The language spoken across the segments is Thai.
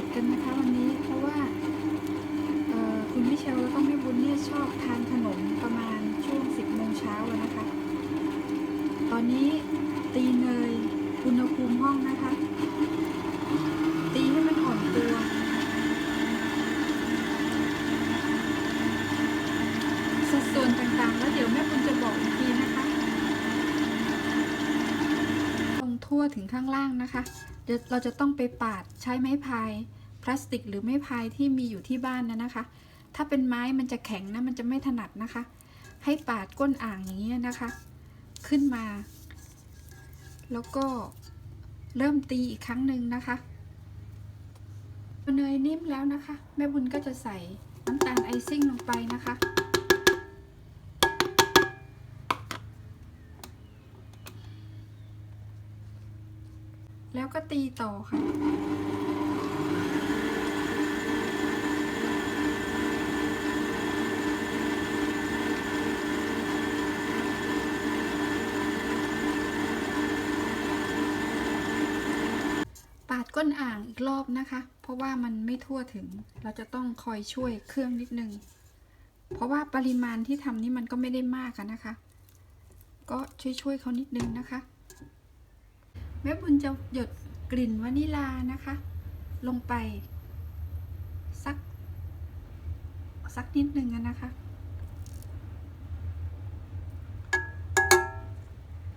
ปิดกันนะคะวันนี้เพราะว่าคุณมิเชลแล้วก็แม่บุญเนี่ยชอบทานขนมประมาณช่วง 10โมงเช้าอะนะคะ ตอนนี้ตีเนยอุณหภูมิห้องนะคะ ตีให้มันอ่อนตัว สัดส่วนต่างๆ แล้วเดี๋ยวแม่บุญจะบอกอีกทีนะคะลง ทั่วถึงข้างล่างนะคะเดี๋ยวเราจะต้องไปปาดใช้ไม้พายพลาสติก หรือไม้พายที่มีอยู่ที่บ้านนะนะคะ ถ้าเป็นไม้มันจะแข็งนะมันจะไม่ถนัดนะคะ ให้ปาดก้นอ่างอย่างนี้ยนะคะ ขึ้นมา แล้วก็เริ่มตีอีกครั้งหนึ่งนะคะเนยนิ่มแล้วนะคะ แม่บุญก็จะใส่น้ำตาลไอซิ่งลงไปนะคะ แล้วก็ตีต่อค่ะปาดก้นอ่างอีกรอบนะคะ เพราะว่ามันไม่ทั่วถึง เราจะต้องคอยช่วยเครื่องนิดนึง เพราะว่าปริมาณที่ทำนี่มันก็ไม่ได้มากะนะคะ ก็ช่วยๆเขานิดนึงนะคะ แม่บุญจะหยดกลิ่นวานิลานะคะ ลงไป สัก สักนิดนึงนะคะ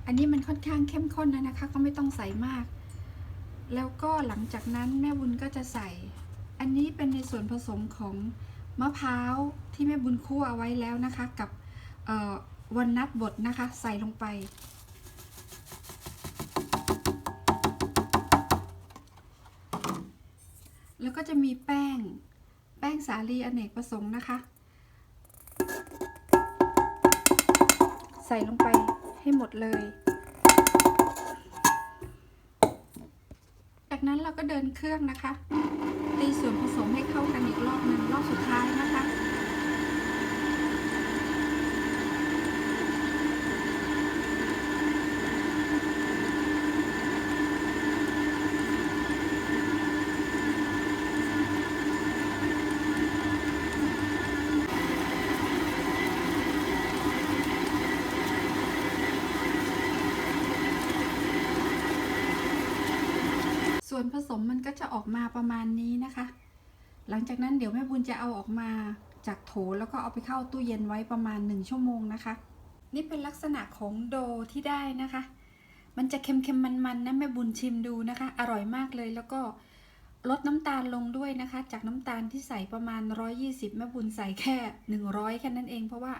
อันนี้มันค่อนข้างเข้มข้นนะนะคะ ก็ไม่ต้องใส่มาก แล้วก็หลังจากนั้นแม่บุญก็จะใส่ อันนี้เป็นในส่วนผสมของมะพร้าวที่แม่บุญคั่วเอาไว้แล้วนะคะ กับวันนัทบดนะคะ ใส่ลงไป แล้วก็จะมีแป้ง แป้งสาลีอเนกประสงค์นะคะ ใส่ลงไปให้หมดเลย จากนั้นเราก็เดินเครื่องนะคะ ตีส่วนผสมให้เข้ากันอีกรอบหนึ่งรอบสุดท้ายนะคะ วนผสมมันก็จะออกมาประมาณนี้นะคะ หลังจากนั้นเดี๋ยวแม่บุญจะเอาออกมาจากโถแล้วก็เอาไปเข้าตู้เย็นไว้ประมาณ 1 ชั่วโมงนะคะ นี่เป็นลักษณะของโดที่ได้นะคะ มันจะเค็มๆมันๆนะแม่บุญชิมดูนะคะ อร่อยมากเลยแล้วก็ลดน้ำตาลลงด้วยนะคะ จากน้ำตาลที่ใส่ประมาณ 120แม่บุญใส่แค่ 100 แค่นั้นเองเพราะว่า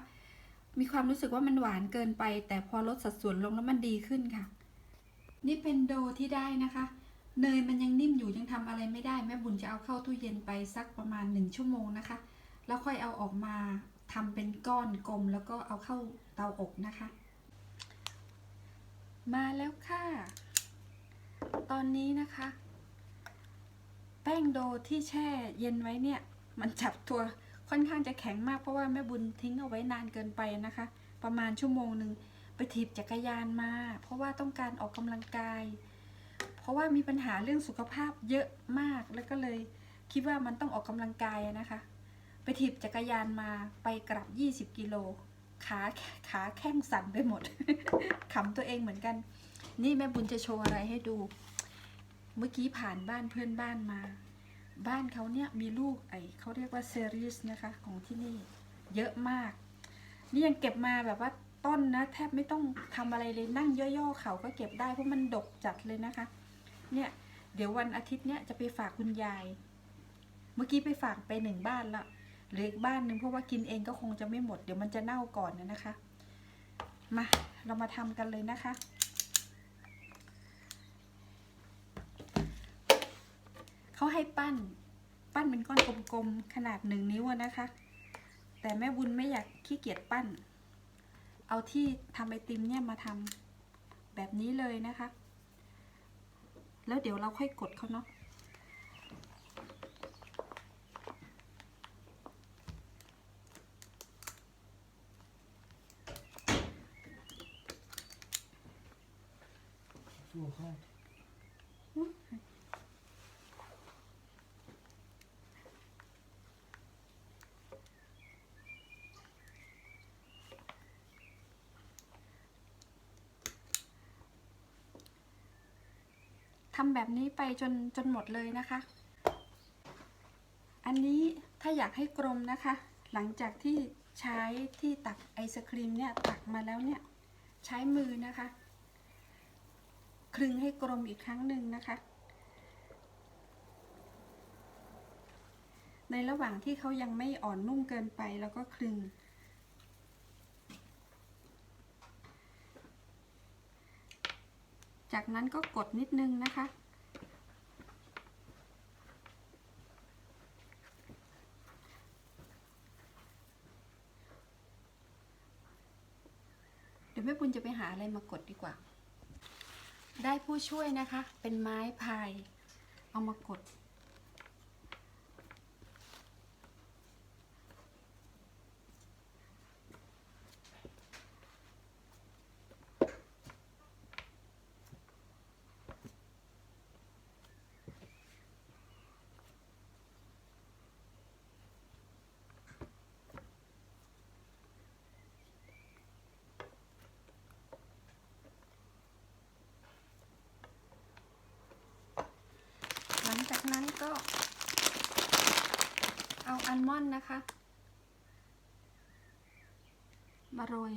มีความรู้สึกว่ามันหวานเกินไป แต่พอลดสัดส่วนลงแล้วมันดีขึ้นค่ะ นี่เป็นโดที่ได้นะคะ เนยมันยังนิ่มอยู่ยังทำอะไรไม่ได้ แม่บุญจะเอาเข้าตู้เย็นไปสักประมาณหนึ่งชั่วโมงนะคะ แล้วค่อยเอาออกมาทำเป็นก้อนกลมแล้วก็เอาเข้าเตาอบนะคะ มาแล้วค่ะ ตอนนี้นะคะ แป้งโดที่แช่เย็นไว้เนี่ย มันจับตัวค่อนข้างจะแข็งมากเพราะว่าแม่บุญทิ้งเอาไว้นานเกินไปนะคะ ประมาณชั่วโมงหนึ่งไปถีบจักรยานมา เพราะว่าต้องการออกกำลังกาย เพราะว่ามีปัญหาเรื่องสุขภาพเยอะมากแล้วก็เลยคิดว่ามันต้องออกกำลังกายนะคะ ไปถีบจักรยานมาไปกลับ 20 กิโลขาขาแข้งสั่นไปหมดขำตัวเองเหมือนกัน นี่แม่บุญจะโชว์อะไรให้ดู เมื่อกี้ผ่านบ้านเพื่อนบ้านมา บ้านเขาเนี่ยมีลูกไอเขาเรียกว่าเซรีสนะคะของที่นี่เยอะมาก นี่ยังเก็บมาแบบว่าต้นนะ แทบไม่ต้องทำอะไรเลยนั่งย่อๆเขาก็เก็บได้เพราะมันดกจัดเลยนะคะ เนี่ย เดี๋ยววันอาทิตย์เนี้ยจะไปฝากคุณยาย เมื่อกี้ไปฝากไปหนึ่งบ้านละเหลืออีกบ้านหนึ่งเพราะว่ากินเองก็คงจะไม่หมด เดี๋ยวมันจะเน่าก่อนนะนะคะ มาเรามาทำกันเลยนะคะ เขาให้ปั้น ปั้นเป็นก้อนกลมๆขนาดหนึ่งนิ้วนะคะ แต่แม่บุญไม่อยากขี้เกียจปั้น เอาที่ทำไอติมเนี่ยมาทำแบบนี้เลยนะคะ แล้วเดี๋ยวเราค่อยกดเขาเนาะสู้เข้าำแบบนี้ไปจนจนหมดเลยนะคะ อันนี้ถ้าอยากให้กลมนะคะ หลังจากที่ใช้ที่ตักไอศครีมเนี่ยตักมาแล้วเนี่ย ใช้มือนะคะ คลึงให้กลมอีกครั้งหนึ่งนะคะ ในระหว่างที่เขายังไม่อ่อนนุ่มเกินไปแล้วก็คลึง จากนั้นก็กดนิดนึงนะคะ เดี๋ยวแม่บุญจะไปหาอะไรมากดดีกว่า ได้ผู้ช่วยนะคะ เป็นไม้พาย เอามากด นั้นก็ เอาอัลมอนด์นะคะ มาโรย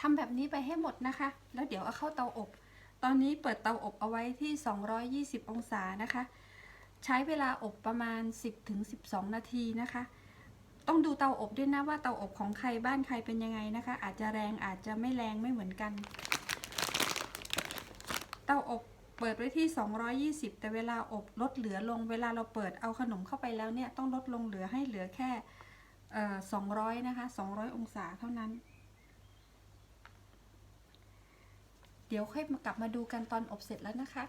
ทำแบบนี้ไปให้หมดนะคะ แล้วเดี๋ยวเอาเข้าเตาอบ ตอนนี้เปิดเตาอบเอาไว้ที่ 220 องศานะคะ ใช้เวลาอบประมาณ 10-12 นาทีนะคะ ต้องดูเตาอบด้วยนะว่าเตาอบของใครบ้านใครเป็นยังไงนะคะ อาจจะแรงอาจจะไม่แรงไม่เหมือนกัน เตาอบเปิดไว้ที่ 220 แต่เวลาอบลดเหลือลง เวลาเราเปิดเอาขนมเข้าไปแล้วเนี่ยต้องลดลงเหลือให้เหลือแค่เอ่อ200 นะคะ 200 องศาเท่านั้น เดี๋ยวค่อยกลับมาดูกันตอนอบเสร็จแล้วนะคะ